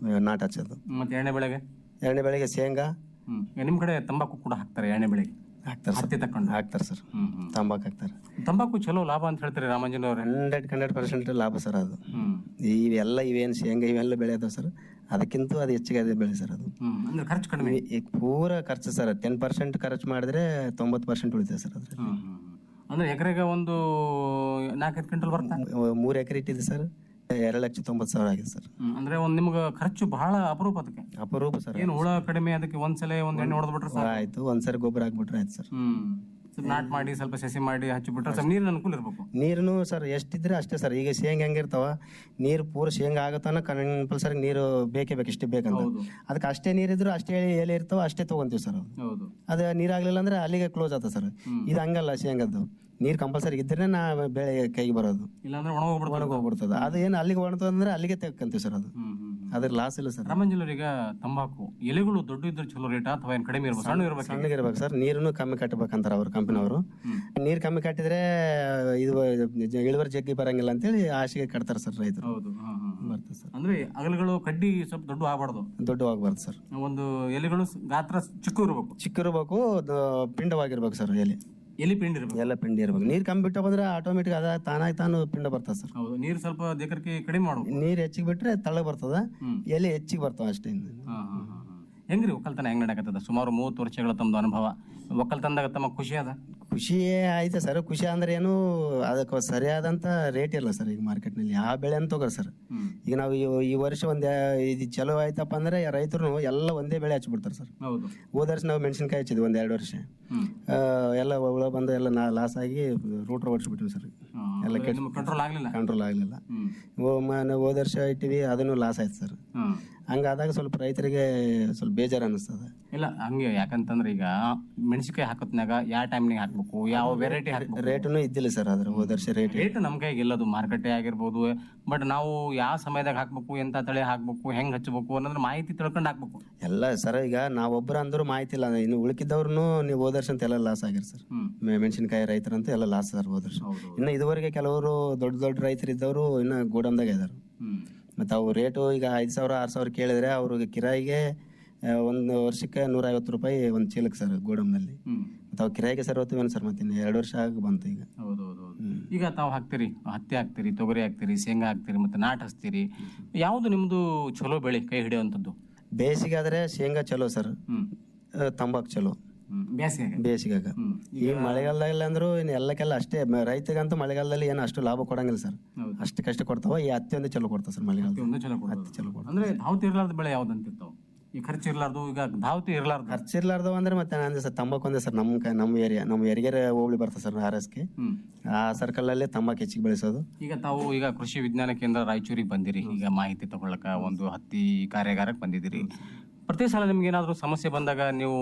ನಾಟು ಹಚ್ಚೋದು. ಮತ್ತೆ ಎಣ್ಣೆ ಬೆಳೆಗೆ? ಎರಡನೇ ಬೆಳೆಗೆ ಶೇಂಗಾ. ಹ್ಮ್. ಈಗ ನಿಮ್ ಕಡೆ ತಂಬಾಕು ಕೂಡ ಹಾಕ್ತಾರೆ ಎಣ್ಣೆ ಬೆಳೆಗೆ? ಹಾಕ್ತಾರೆ ಸರ್. ಹತ್ತಿ ತಕೊಂಡು ಹಾಕ್ತಾರೆ ಸರ್. ಹ್ಮ್ ಹ್ಮ್. ತಂಬಾಕು ಹಾಕ್ತಾರೆ. ತಂಬಾಕು ಚಲೋ ಲಾಭ ಅಂತ ಹೇಳ್ತಾರೆ ರಾಮಾಂಜನ್ ಅವ್ರೆ? ಹಂಡ್ರೆಡ್ ಹಂಡ್ರೆಡ್ ಪರ್ಸೆಂಟ್ ಲಾಭ ಸರ್ ಅದು. ಹ್ಮ್. ಇವೆಲ್ಲ ಇವೇನು ಶೇಂಗಾ ಇವೆಲ್ಲ ಬೆಳೆ ಅದಾವ ಸರ್ ಅದಕ್ಕಿಂತ ಅದು ಹೆಚ್ಚಿಗೆ ಅದೇ ಬೆಳೆ ಸರ್ ಅದು. ಹ್ಮ್. ಅಂದ್ರೆ ಖರ್ಚು ಕಡಿಮೆ? ಈ- ಈ ಪೂರ ಖರ್ಚು ಸರ್ ಟೆನ್ ಪರ್ಸೆಂಟ್ ಖರ್ಚು ಮಾಡಿದ್ರೆ ತೊಂಬತ್ತು ಪರ್ಸೆಂಟ್ ಉಳಿತದೆ ಸರ್ ಅದ್ರ ಹ್ಮ್ ಹ್ಮ್ ಹ್ಮ್. ಅಂದ್ರೆ ಎಕರೆಗೆ ಒಂದು ನಾಲ್ಕೈದು ಕ್ವಿಂಟಲ್ ಬರ್ತಾ ಮೂರು ಎಕರೆ ಇಟ್ಟಿದೆ ಸರ್. ಎರಡು ಲಕ್ಷ ತೊಂಬತ್ತು ಸಾವಿರ ಆಗಿದೆ ಸರ್. ಹ್ಮ್. ಅಂದ್ರೆ ಒಂದು ನಿಮ್ಗೆ ಖರ್ಚು ಬಹಳ ಅಪರೂಪ ಅದಕ್ಕೆ. ಅಪರೂಪ ಸರ್ ಏನು ಹುಳ ಕಡಿಮೆ ಅದಕ್ಕೆ ಒಂದ್ಸಲ ಒಂದ್ ಎಣ್ಣೆ ಹೊಡೆದ್ಬಿಟ್ರೆ ಸಾಕು. ಆಯ್ತು ಒಂದ್ಸರಿ ಗೊಬ್ಬರ ಹಾಕ್ಬಿಟ್ರೆ ಆಯ್ತು ಸರ್. ಹ್ಮ್ ಸ್ವಲ್ಪ ನಾಟ್ ಮಾಡಿ ಸ್ವಲ್ಪ ಸಸಿ ಮಾಡಿ ಹಚ್ಚಿಬಿಟ್ರೆ ಸ್ವಲ್ಪ ನೀರಿನ ಅನುಕೂಲ ಇರ್ಬೇಕು. ನೀರು ಸರ್ ಎಷ್ಟಿದ್ರೆ ಅಷ್ಟೇ ಸರ್. ಈಗ ಶೇಂಗಾ ಹೆಂಗಿರ್ತಾವ ನೀರು ಪೂರ ಶೇಂಗಾ ಆಗತ್ತಾನ ಕಂಪಲ್ಸರಿ ನೀರು ಬೇಕೇ ಬೇಕು ಇಷ್ಟೇ ಬೇಕಂತ. ಅದಕ್ಕೆ ಅಷ್ಟೇ ನೀರಿದ್ರು ಅಷ್ಟೇ ಎಲೆ ಇರ್ತಾವ ಅಷ್ಟೇ ತಗೊಂತೀವಿ ಸರ್ ಹೌದು. ಅದು ನೀರಾಗ್ಲಿಲ್ಲ ಅಂದ್ರೆ ಅಲ್ಲಿಗೆ ಕ್ಲೋಸ್ ಆಗ್ತದೆ ಸರ್. ಇದು ಹಂಗಲ್ಲ ಶೇಂಗಾದ್ದು. ನೀರು ಕಂಪಲ್ಸರಿ ಇದ್ರೆ ನಾ ಬೆಳೆ ಕೈಗೆ ಬರೋದು. ಇಲ್ಲಾಂದ್ರೆ ಒಣ ಹೋಗ್ಬಿಡ್ತಾರೆ ಒಣಗಿ ಹೋಗ್ಬಿಡ್ತದೆ. ಅದು ಏನು ಅಲ್ಲಿಗೆ ಒಣಗ್ತದೆ ಅಂದ್ರೆ ಅಲ್ಲಿಗೆ ತೆಕ್ಕಂತೀವಿ ಸರ್ ಅದು. ಹ್ಮ್ ಹ್ಮ್ ಹ್ಮ್. ಅದ್ರ ಲಾಸ್ ಇಲ್ಲ ಸರ್. ಈಗ ತಂಬಾಕು ಎಲೆಗಳು ದೊಡ್ಡ ಇದ್ರೆ ಚಲೋ ರೇಟ್ ಅಥವಾ ಏನ್ ಕಡಿಮೆ ಇರ್ಬೇಕು? ಸಣ್ಣ ಇರ್ಬೇಕು? ಸಣ್ಣಗಿರ್ಬೇಕು ಸರ್. ನೀರನ್ನು ಕಮ್ಮಿ ಕಟ್ಟಬೇಕಂತಾರೆ ಅವ್ರ ಕಂಪನಿಯವರು. ನೀರು ಕಮ್ಮಿ ಕಟ್ಟಿದ್ರೆ ಇದು ಜ- ಇಳುವರಿ ಜಗ್ಗಿ ಬರಂಗಿಲ್ಲ ಅಂತೇಳಿ ಆಶೆಗೆ ಕಟ್ತಾರೆ ಸರ್ ರೈತರು. ಹೌದು. ಹಾ, ಹಾ, ಹಾ. ಬರ್ತದೆ ಸರ್. ಅಂದ್ರೆ ಅಗಲಗಳು ಕಡ್ಡಿ ಸ್ವಲ್ಪ ದೊಡ್ಡ ಆಗಬಾರ್ದು. ದೊಡ್ಡವಾಗಬಾರ್ದು ಸರ್. ಒಂದು ಎಲೆಗಳು ಸ್- ಗಾತ್ರ ಚಿಕ್ಕ ಇರ್ಬೇಕು. ಚಿಕ್ಕ ಇರಬೇಕು ಪಿಂಡವಾಗಿರ್ಬೇಕು ಸರ್ ಎಲೆ. ಎಲೆ ಪಿಂಡಿ ಇರ್ಬೇಕು. ಎಲ್ಲ ಪಿಂಡಿ ಇರ್ಬೇಕು. ನೀರು ಕಮ್ಮಿ ಬಿಟ್ಟು ಬಂದ್ರೆ ಆಟೋಮೆಟಿಕ್ ಅದ ತಾನಾಗಿ ತಾನು ಪಿಂಡ ಬರ್ತದೆ ಸರ್. ಹೌದು ನೀರು ಸ್ವಲ್ಪ ದೇಕರ್ಕೆ ಕಡಿಮೆ ಮಾಡ್ಬೇಕು. ನೀರು ಹೆಚ್ಚಿಗೆ ಬಿಟ್ರೆ ತಳ ಬರ್ತದ. ಎಲೆ ಹೆಚ್ಚಿಗೆ ಬರ್ತಾವ ಅಷ್ಟೇ. ಹೆಂಗ್ರಿ ಒಕ್ಕಲ್ತನ ಹೆಂಗ್ ನಡಕತ್ತದ ಸುಮಾರು ಮೂವತ್ತು ವರ್ಷಗಳ ತಮ್ಮದು ಅನುಭವ. ಒಕ್ಕಲ್ತನದಾಗ ತಮ್ಮ ಖುಷಿ ಅದ? ಖುಷಿ ಆಯ್ತು ಸರ್. ಖುಷಿ ಅಂದ್ರೆ ಏನು ಅದಕ್ಕೆ ಸರಿಯಾದಂತ ರೇಟ್ ಇಲ್ಲ ಸರ್ ಈಗ ಮಾರ್ಕೆಟ್ನಲ್ಲಿ ಯಾವ ಬೆಳೆ ಅಂತ ತಗೋರಿ ಸರ್. ಈಗ ನಾವು ಈ- ಈ ವರ್ಷ ಒಂದ್ ಇದು ಚಲೋ ಆಯ್ತಪ್ಪ ಅಂದ್ರೆ ರೈತರು ಎಲ್ಲ ಒಂದೇ ಬೆಳೆ ಹಚ್ಬಿಡ್ತಾರೆ ಸರ್. ಹೌದು. ಹೋದ ವರ್ಷ ನಾವು ಮೆಣಸಿನ್ಕಾಯಿ ಹಚ್ಚಿದ್ವಿ ಒಂದ್ ಎರಡು ವರ್ಷ. ಆ, ಎಲ್ಲ ಹುಳ ಬಂದು ಎಲ್ಲ ನಾ ಲಾಸ್ ಆಗಿ ರೂಟ್ರ್ ಓಡಿಸ್ಬಿಟ್ಟಿವಿ ಸರ್. ಎಲ್ಲ ಕೆಟ್ಟ ಕಂಟ್ರೋಲ್ ಆಗಲಿಲ್ಲ? ಕಂಟ್ರೋಲ್ ಆಗಲಿಲ್ಲ. ಹೋದ ವರ್ಷ ಇಟ್ಟಿವಿ ಅದನ್ನು ಲಾಸ್ ಆಯ್ತು ಸರ್. ಹಂಗಾದಾಗ ಸ್ವಲ್ಪ ರೈತರಿಗೆ ಸ್ವಲ್ಪ ಬೇಜಾರು ಅನ್ನಿಸ್ತದೆ. ಇಲ್ಲ ಹಂಗೆ ಯಾಕಂತಂದ್ರೆ ಈಗ ಮೆಣಸಿನಕಾಯಿ ಹಾಕೋತ್ನಾಗ ಯಾವ ಟೈಮ್ನಾಗ ಹಾಕ್ಬೇಕು? ಯಾವ ವೆರೈಟಿ ಹಾಕ್ಬೇಕು? ರೇಟನ್ನು ಇದ್ದಿಲ್ಲ ಸರ್ ಅದ್ರ ಹೋದ ವರ್ಷ ರೇಟ್ ರೇಟ್ ನಮ್ಮ ಕೈಗೆ ಇಲ್ಲದು ಮಾರುಕಟ್ಟೆ ಆಗಿರ್ಬೋದು ಬಟ್ ನಾವು ಯಾವ ಸಮಯದಾಗ ಹಾಕ್ಬೇಕು ಎಂತ ತಳಿ ಹಾಕ್ಬೇಕು ಹೆಂಗ್ ಹಚ್ಚಬೇಕು ಅನ್ನೋದ್ರ ಮಾಹಿತಿ ತಿಳ್ಕೊಂಡು ಹಾಕ್ಬೇಕು. ಎಲ್ಲ ಸರ್ ಈಗ ನಾವೊಬ್ಬರ ಅಂದ್ರೂ ಮಾಹಿತಿ ಇಲ್ಲ ಇನ್ನು ಉಳ್ಕಿದ್ದವ್ರು ನೀವು ಹೋದ ವರ್ಷ ಅಂತ ಎಲ್ಲ ಲಾಸ್ ಆಗಿರ್ ಸರ್. ಮೆ- ಮೆಣಸಿನಕಾಯಿ ರೈತರಂತೂ ಎಲ್ಲ ಲಾಸ್ ಸರ್ ಹೋದ ವರ್ಷ ಇನ್ನು ಇದುವರೆಗೆ ಕೆಲವರು ದೊಡ್ಡ ದೊಡ್ಡ ರೈತರು ಇದ್ದವರು ಇನ್ನು ಗೋಡಂದಾಗ ಇದ್ದಾರೆ ಹ್ಮ್. ಮತ್ತು ಅವು ರೇಟು ಈಗ ಐದು ಸಾವಿರ ಆರು ಸಾವಿರ ಕೇಳಿದ್ರೆ ಅವ್ರಿಗೆ ಕಿರಾಯಿಗೆ ಒಂದು ವರ್ಷಕ್ಕೆ ನೂರ ಐವತ್ತು ರೂಪಾಯಿ ಒಂದು ಚೀಲಕ್ಕೆ ಸರ್ ಗೋಡಂನಲ್ಲಿ ಮತ್ತೆ ಅವು ಕಿರಾಯಿಗೆ ಸರ್ ಹೊತ್ತೀವೇನು ಸರ್ ಮತ್ತೆ ಇನ್ನು ಎರಡು ವರ್ಷ ಆಗಿ ಬಂತು ಈಗ. ಹೌದು ಈಗ ತಾವು ಹಾಕ್ತೀರಿ ಹತ್ತಿ ಹಾಕ್ತೀರಿ ತೊಗರಿ ಹಾಕ್ತೀರಿ ಶೇಂಗಾ ಹಾಕ್ತೀರಿ ಮತ್ತೆ ನಾಟ್ ಹಚ್ತೀರಿ ಯಾವ್ದು ನಿಮ್ದು ಚಲೋ ಬೆಳೆ ಕೈ ಹಿಡಿಯುವಂಥದ್ದು? ಬೇಸಿಗೆ ಆದರೆ ಶೇಂಗಾ ಚಲೋ ಸರ್. ತಂಬಾಕು ಚಲೋ. ಬೇಸಿಗೆ ಬೇಸಿಗೆಗ? ಈ ಮಳೆಗಾಲದಲ್ಲಿ ಅಂದ್ರು ಇನ್ನು ಎಲ್ಲಕ್ಕೆಲ್ಲ ಅಷ್ಟೇ ರೈತಗಂತೂ ಮಳೆಗಾಲದಲ್ಲಿ ಏನು ಅಷ್ಟು ಲಾಭ ಕೊಡಂಗಿಲ್ಲ ಸರ್. ಅಷ್ಟು ಕಷ್ಟ ಕೊಡ್ತಾವ ಈ ಹತ್ತಿ ಒಂದು ಚಲೋ ಕೊಡ್ತಾವ ಸರ್ ಮಳೆಗಾಲ ಒಂದು ಚಲೋ ಕೊಡ್ತಾವ. ಅಂದ್ರೆ ಬೆಳೆ ಯಾವ್ದು ಅಂತಿರ್ತಾವ ಈ ಖರ್ಚು ಇರ್ಲಾರ್ದು ಈಗ ಧಾವತಿ ಇರ್ಲಾರ್ದು. ಖರ್ಚಿರ್ಲಾರ್ದವ ಅಂದ್ರೆ ಮತ್ತೆ ನಾನು ಸರ್ ತಂಬಾಕು ಒಂದೇ ಸರ್ ನಮ್ಮ ಕ- ನಮ್ಮ ಏರಿಯಾ ನಮ್ಮ ಎರಿಗೆ ಹೋಗ್ಲಿ ಬರ್ತದೆ ಸರ್ ಆರ್ ಎಸ್ ಕೆ ಆ ಸರ್ಕಲಲ್ಲೇ ತಂಬಾಕು ಹೆಚ್ಚಿಗೆ ಬೆಳೆಸೋದು. ಈಗ ತಾವು ಈಗ ಕೃಷಿ ವಿಜ್ಞಾನ ಕೇಂದ್ರ ರಾಯಚೂರಿಗೆ ಬಂದಿರಿ. ಈಗ ಮಾಹಿತಿ ತಗೊಳ್ಳಕ ಒಂದು ಹತ್ತಿ ಕಾರ್ಯಾಗಾರಕ್ಕೆ ಬಂದಿದ್ದೀರಿ. ಪ್ರತಿ ಸಲ ನಿಮ್ಗೆ ಏನಾದರೂ ಸಮಸ್ಯೆ ಬಂದಾಗ ನೀವು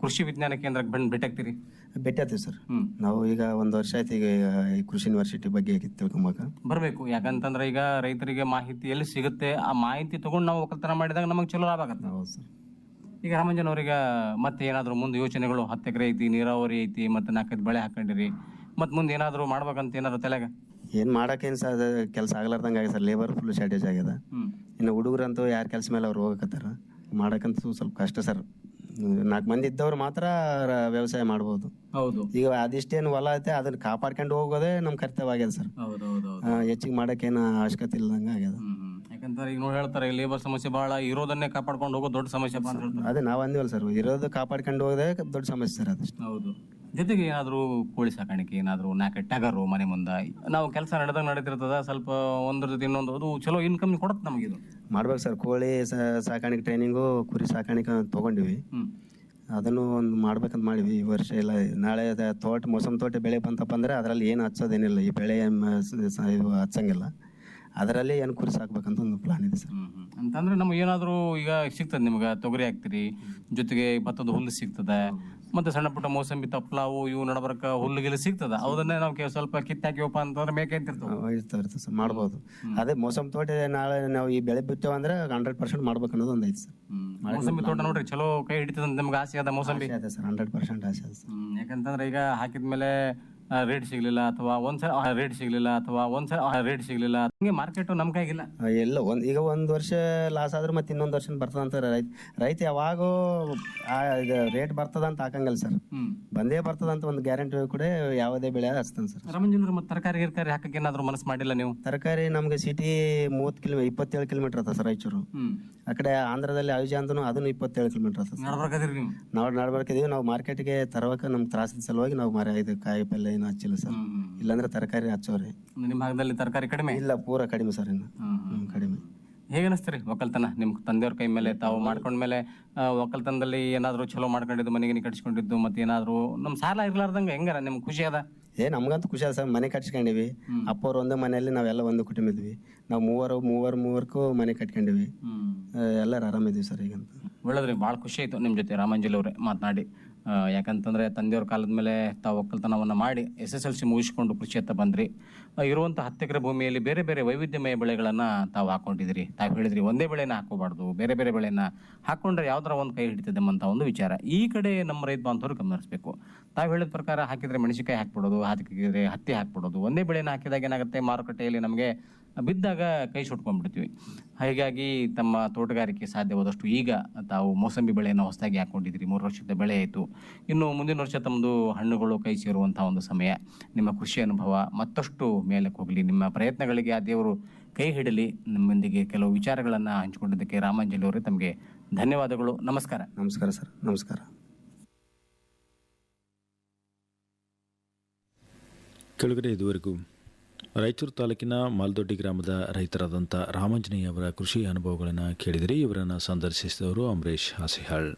ಕೃಷಿ ವಿಜ್ಞಾನ ಕೇಂದ್ರಕ್ಕೆ ಬಂದು ಭೇಟಿಯಾಗ್ತೀರಿ ಭೇಟಿ ಆಗ್ತೀವಿ ಸರ್. ಹ್ಮ್. ನಾವು ಈಗ ಒಂದು ವರ್ಷ ಆಯ್ತು ಈಗ ಈ ಕೃಷಿ ಯೂನಿವರ್ಸಿಟಿ ಬಗ್ಗೆ ತಿಳ್ಕೊಂಬಾಕ? ಬರಬೇಕು. ಯಾಕಂತಂದ್ರೆ ಈಗ ರೈತರಿಗೆ ಮಾಹಿತಿ ಎಲ್ಲಿ ಸಿಗುತ್ತೆ ಆ ಮಾಹಿತಿ ತಗೊಂಡು ನಾವು ಒಕ್ಕಲ್ತನ ಮಾಡಿದಾಗ ನಮಗೆ ಚಲೋ ಲಾಭ ಆಗತ್ತೆ. ಹೌದು ಸರ್. ಈಗ ರಾಮಂಜನ್ ಅವ್ರಿಗೆ ಮತ್ತೆ ಏನಾದರೂ ಮುಂದೆ ಯೋಚನೆಗಳು ಹತ್ತು ಎಕರೆ ಐತಿ ನೀರಾವರಿ ಐತಿ ಮತ್ತೆ ನಾಲ್ಕೈದು ಬೆಳೆ ಹಾಕೊಂಡಿರಿ ಮತ್ತೆ ಮುಂದೆ ಏನಾದರೂ ಮಾಡ್ಬೇಕಂತ ಏನಾದ್ರು ತಲೆಗ? ಏನು ಮಾಡೋಕ್ಕೇನು ಸರ್ ಕೆಲಸ ಆಗ್ಲಾರ್ದಂಗೆ ಆಗಿದೆ ಸರ್. ಲೇಬರ್ ಫುಲ್ ಶಾರ್ಟೇಜ್ ಆಗ್ಯದ ಇನ್ನು ಹುಡುಗರಂತೂ ಯಾರ ಕೆಲಸ ಮೇಲೆ ಅವ್ರು ಹೋಗಕತ್ತಾರ? ಮಾಡೋಕ್ಕಂತೂ ಸ್ವಲ್ಪ ಕಷ್ಟ ಸರ್. ನಾಲ್ಕು ಮಂದಿ ಇದ್ದವ್ರು ಮಾತ್ರ ರ- ವ್ಯವಸಾಯ ಮಾಡ್ಬೋದು. ಹೌದು. ಈಗ ಅದಿಷ್ಟೇನು ಹೊಲ ಐತೆ ಅದನ್ನ ಕಾಪಾಡ್ಕೊಂಡು ಹೋಗೋದೇ ನಮ್ಮ ಕರ್ತವ್ಯ ಆಗ್ಯದ ಸರ್. ಹೌದು ಹೌದು ಹೌದು ಹೆಚ್ಚಿಗೆ ಮಾಡೋಕ್ಕೇನು ಅವಶ್ಯಕತೆ ಇಲ್ಲದಂಗೆ ಆಗ್ಯದ. ಹ್ಮ್ ಹ್ಮ್. ಯಾಕಂತಾರೆ ಈಗ ನೋಡಿ ಹೇಳ್ತಾರೆ ಲೇಬರ್ ಸಮಸ್ಯೆ ಬಹಳ ಇರೋದನ್ನೇ ಕಾಪಾಡ್ಕೊಂಡು ಹೋಗೋ ದೊಡ್ಡ ಸಮಸ್ಯೆ ಅಂತ ಹೇಳ್ತಾರೆ. ಅದೇ ನಾವು ಅಂದಿವಲ್ಲ ಸರ್ ಇರೋದು ಕಾಪಾಡ್ಕೊಂಡು ಹೋಗೋದೇ ದೊಡ್ಡ ಸಮಸ್ಯೆ ಸರ್ ಅದಷ್ಟು. ಹೌದು. ಜೊತೆಗೆ ಏನಾದರೂ ಕೋಳಿ ಸಾಕಾಣಿಕೆ ಏನಾದರೂ ನಾಲ್ಕು ಟಗರು ಮನೆ ಮುಂದೆ ನಾವು ಕೆಲಸ ನಡೆದಾಗ ನಡೀತಿರ್ತದ ಸ್ವಲ್ಪ ಒಂದ್ರ ಜೊತೆ ಇನ್ನೊಂದು ಅದು ಚಲೋ ಇನ್ಕಮ್ ಕೊಡತ್ತೆ ನಮಗಿದು ಮಾಡ್ಬೇಕು ಸರ್ ಕೋಳಿ ಸಾ- ಸಾಕಾಣಿಕೆ ಟ್ರೈನಿಂಗು ಕುರಿ ಸಾಕಾಣಿಕೆ ತೊಗೊಂಡಿವಿ. ಅದನ್ನು ಒಂದು ಮಾಡ್ಬೇಕಂತ ಮಾಡಿವಿ. ಈ ವರ್ಷ ಇಲ್ಲ ನಾಳೆ ಅದ ತೋಟ ಮೋಸಮ್ ತೋಟ ಬೆಳೆ ಬಂತಪ್ಪ ಅಂದ್ರೆ ಅದರಲ್ಲಿ ಏನು ಹಚ್ಚೋದೇನಿಲ್ಲ. ಈ ಬೆಳೆ ಹಚ್ಚಂಗಿಲ್ಲ. ಅದರಲ್ಲಿ ಏನು ಕುರಿ ಸಾಕ್ಬೇಕಂತ ಒಂದು ಪ್ಲಾನ್ ಇದೆ ಸರ್. ಅಂತಂದ್ರೆ ನಮ್ಗೆ ಏನಾದರೂ ಈಗ ಸಿಗ್ತದೆ ನಿಮ್ಗೆ ತೊಗರಿ ಹಾಕ್ತೀರಿ. ಜೊತೆಗೆ ಭತ್ತದ ಹುಲ್ಲು ಸಿಗ್ತದೆ. ಮತ್ತೆ ಸಣ್ಣ ಪುಟ್ಟ ಮೋಸಂಬಿ ತಪ್ಲಾವು ಇವು ನಡಬರ್ಕ ಹುಲ್ಲು ಗಿಲ್ಲು ಸಿಗ್ತದ. ಅವದನ್ನೇ ನಾವು ಕೆ- ಸ್ವಲ್ಪ ಕಿತ್ತಾಕಿವಪ್ಪ ಅಂತಂದ್ರೆ ಮೇಕೆ ಅಂತಿರ್ತವೆ ಅವು ಇರ್ತಾವೆ ಇರ್ತವೆ ಸರ್ ಮಾಡ್ಬೋದು. ಅದೇ ಮೋಸಂಬಿ ತೋಟ ನಾಳೆ ನಾವು ಈ ಬೆಳೆ ಬಿತ್ತೇವೆ ಅಂದ್ರೆ ಹಂಡ್ರೆಡ್ ಪರ್ಸೆಂಟ್ ಮಾಡ್ಬೇಕು ಅನ್ನೋದು ಒಂದು ಐತೆ ಸರ್. ಮೋಸಂಬಿ ತೋಟ ನೋಡ್ರಿ ಚಲೋ ಕೈ ಹಿಡಿತದ ನಿಮ್ಗೆ ಆಸೆ ಅದ ಮೋಸಂಬಿ. ಆಸೆ ಅದೇ ಸರ್ ಹಂಡ್ರೆಡ್ ಪರ್ಸೆಂಟ್ ಆಸೆ ಅದ ಸರ್. ಹ್ಮ್, ಯಾಕಂತಂದ್ರೆ ಈಗ ಹಾಕಿದ್ಮೇಲೆ ರೇಟ್ ಸಿಗ್ಲಿಲ್ಲ ಅಥವಾ ಒಂದ್ಸಲ ರೇಟ್ ಸಿಗ್ಲಿಲ್ಲ ಅಥವಾ ಒಂದ್ಸಲ ರೇಟ್ ಸಿಗ್ಲಿಲ್ಲ ಹಂಗೆ ಮಾರ್ಕೆಟ್ ನಮ್ ಕೈಗಿಲ್ಲ ಎಲ್ಲ ಒಂದ್ ಈಗ ಒಂದ್ ವರ್ಷ ಲಾಸ್ ಆದ್ರೆ ಮತ್ತೆ ಇನ್ನೊಂದು ವರ್ಷ ಬರ್ತದಂತ ರೈತ ರೈತ ಯಾವಾಗೂ ರೇಟ್ ಬರ್ತದ ಅಂತ ಹಾಕಂಗಲ್ಲ ಸರ್ ಬಂದೇ ಬರ್ತದ ಅಂತ ಒಂದು ಗ್ಯಾರಂಟಿ ಕೂಡ ಯಾವುದೇ ಬೆಳೆ ಹಚ್ತಾನೆ ಸರ್ ರಾಮಂಜಂದ್ರ ಮತ್ತೆ ತರಕಾರಿ ಗಿರ್ಕಾರಿ ಹಾಕಕ್ಕೆ ಏನಾದ್ರು ಮನಸ್ಸು ಮಾಡಿಲ್ಲ ನೀವು? ತರಕಾರಿ ನಮ್ಗೆ ಸಿಟಿ ಮೂವತ್ ಕಿಲೋ ಇಪ್ಪತ್ತೇಳು ಕಿಲೋಮೀಟರ್ ಅದ ಸರ್ ರಾಯಚೂರು. ಆ ಕಡೆ ಆಂಧ್ರದಲ್ಲಿ ಆಯುಜ ಅಂದ್ರೂ ಅದನ್ನು ಇಪ್ಪತ್ತೇಳು ಕಿಲೋಮೀಟರ್ ಅದ ನೀವು? ನಡ್ಬರ್ಕಿದೀವಿ ನಾವು ಮಾರ್ಕೆಟ್ಗೆ ತರವಾಗ ನಮ್ಗೆ ತ್ರಾಸಿನ ಸಲುವಾಗಿ ನಾವು ಮರ ಇದು ಕಾಯಿ ಪಲ್ಯ ಏನು ಹಚ್ಚಿಲ್ಲ ಸರ್. ಇಲ್ಲಾಂದ್ರೆ ತರಕಾರಿ ಹಚ್ಚೋರಿ. ನಿಮ್ಮ ಭಾಗದಲ್ಲಿ ತರಕಾರಿ ಕಡಿಮೆ? ಇಲ್ಲ ಪೂರ ಕಡಿಮೆ ಸರ್ ಇನ್ನು. ಹ್ಮ್, ಕಡಿಮೆ. ಹೇಗೆ ಅನಿಸ್ತೀರಿ ಒಕ್ಕಲ್ತನ? ನಿಮ್ಗೆ ತಂದೆಯವ್ರ ಕೈ ಮೇಲೆ ತಾವು ಮಾಡ್ಕೊಂಡ್ಮೇಲೆ ಆ, ಒಕ್ಕಲ್ತನದಲ್ಲಿ ಏನಾದರೂ ಚಲೋ ಮಾಡ್ಕೊಂಡಿದ್ದು ಮನೆಗೆ ಕಟ್ಸ್ಕೊಂಡಿದ್ದು ಮತ್ತೆ ಏನಾದರೂ ನಮ್ಮ ಸಾಲ ಇರ್ಲಾರ್ದಂಗೆ ಹೆಂಗಾರ? ನಿಮ್ಗೆ ಖುಷಿ ಅದ? ಏ ನಮ್ಗಂತೂ ಖುಷಿ ಅದ ಸರ್. ಮನೆ ಕಟ್ಸ್ಕೊಂಡಿವಿ. ಅಪ್ಪವ್ರು ಒಂದೇ ಮನೆಯಲ್ಲಿ ನಾವೆಲ್ಲ ಒಂದು ಕುಟುಂಬ ಇದ್ವಿ ನಾವು ಮೂವರು ಮೂವರು ಮೂವರ್ಗೂ ಮನೆ ಕಟ್ಕೊಂಡಿವಿ. ಆ, ಎಲ್ಲರೂ ಆರಾಮಿದ್ವಿ ಸರ್ ಈಗಂತ. ಒಳ್ಳೇದ್ರಿ. ಭಾಳ ಖುಷಿ ಆಯ್ತು ನಿಮ್ಮ ಜೊತೆ ರಾಮಾಂಜಲಿ ಅವರೇ ಮಾತನಾಡಿ. ಯಾಕಂತಂದ್ರೆ ತಂದೆಯವ್ರ ಕಾಲದ ಮೇಲೆ ತಾವು ಒಕ್ಕಲ್ತನವನ್ನು ಮಾಡಿ ಎಸ್ ಎಸ್ ಎಲ್ ಸಿ ಮುಗಿಸ್ಕೊಂಡು ಕೃಷಿಯತ್ತ ಬಂದ್ರಿ. ಇರುವಂಥ ಹತ್ತು ಎಕರೆ ಭೂಮಿಯಲ್ಲಿ ಬೇರೆ ಬೇರೆ ವೈವಿಧ್ಯಮಯ ಬೆಳೆಗಳನ್ನು ತಾವು ಹಾಕೊಂಡಿದ್ರಿ ತಾವು ಹೇಳಿದ್ರಿ, ಒಂದೇ ಬೆಳೆನ ಹಾಕೋಬಾರ್ದು ಬೇರೆ ಬೇರೆ ಬೆಳೆನ ಹಾಕೊಂಡ್ರೆ ಯಾವ್ದಾರ ಒಂದು ಕೈ ಹಿಡಿತದೆ ಅಂತ ಒಂದು ವಿಚಾರ. ಈ ಕಡೆ ನಮ್ಮ ರೈತ ಬಾಂಧವರು ಗಮನಿಸಬೇಕು. ತಾವು ಹೇಳಿದ ಪ್ರಕಾರ ಹಾಕಿದ್ರೆ ಮೆಣಸಿನಕಾಯಿ ಹಾಕ್ಬಿಡೋದು ಹಾಕಿದ್ರೆ ಹತ್ತಿ ಹಾಕ್ಬಿಡೋದು, ಒಂದೇ ಬೆಳೆನ ಹಾಕಿದಾಗ ಏನಾಗುತ್ತೆ? ಮಾರುಕಟ್ಟೆಯಲ್ಲಿ ನಮಗೆ ಬಿದ್ದಾಗ ಕೈ ಸುಟ್ಕೊಂಡ್ಬಿಡ್ತೀವಿ. ಹಾಗಾಗಿ ತಮ್ಮ ತೋಟಗಾರಿಕೆ ಸಾಧ್ಯವಾದಷ್ಟು ಈಗ ತಾವು ಮೋಸಂಬಿ ಬೆಳೆಯನ್ನು ಹೊಸದಾಗಿ ಹಾಕೊಂಡಿದ್ರಿ ಮೂರು ವರ್ಷದ ಬೆಳೆ ಆಯಿತು. ಇನ್ನು ಮುಂದಿನ ವರ್ಷ ತಮ್ಮದು ಹಣ್ಣುಗಳು ಕೈ ಸೇರುವಂಥ ಒಂದು ಸಮಯ. ನಿಮ್ಮ ಕೃಷಿ ಅನುಭವ ಮತ್ತಷ್ಟು ಮೇಲಕ್ಕೆ ಹೋಗಲಿ. ನಿಮ್ಮ ಪ್ರಯತ್ನಗಳಿಗೆ ಆ ದೇವರು ಕೈ ಹಿಡಲಿ. ನಿಮ್ಮೊಂದಿಗೆ ಕೆಲವು ವಿಚಾರಗಳನ್ನು ಹಂಚಿಕೊಂಡಿದ್ದಕ್ಕೆ ರಾಮಾಂಜಲಿ ಅವರೇ ತಮಗೆ ಧನ್ಯವಾದಗಳು. ನಮಸ್ಕಾರ. ನಮಸ್ಕಾರ ಸರ್. ನಮಸ್ಕಾರ. ಕೆಳಗಡೆ ಇದುವರೆಗೂ ರಾಯಚೂರು ತಾಲೂಕಿನ ಮಾಲ್ದೊಡ್ಡಿ ಗ್ರಾಮದ ರೈತರಾದಂಥ ರಾಮಾಂಜನೇಯ ಅವರ ಕೃಷಿ ಅನುಭವಗಳನ್ನು ಕೇಳಿದಿರಿ. ಇವರನ್ನು ಸಂದರ್ಶಿಸಿದವರು ಅಂಬರೀಶ್ ಹಾಸಿಹಾಳ್.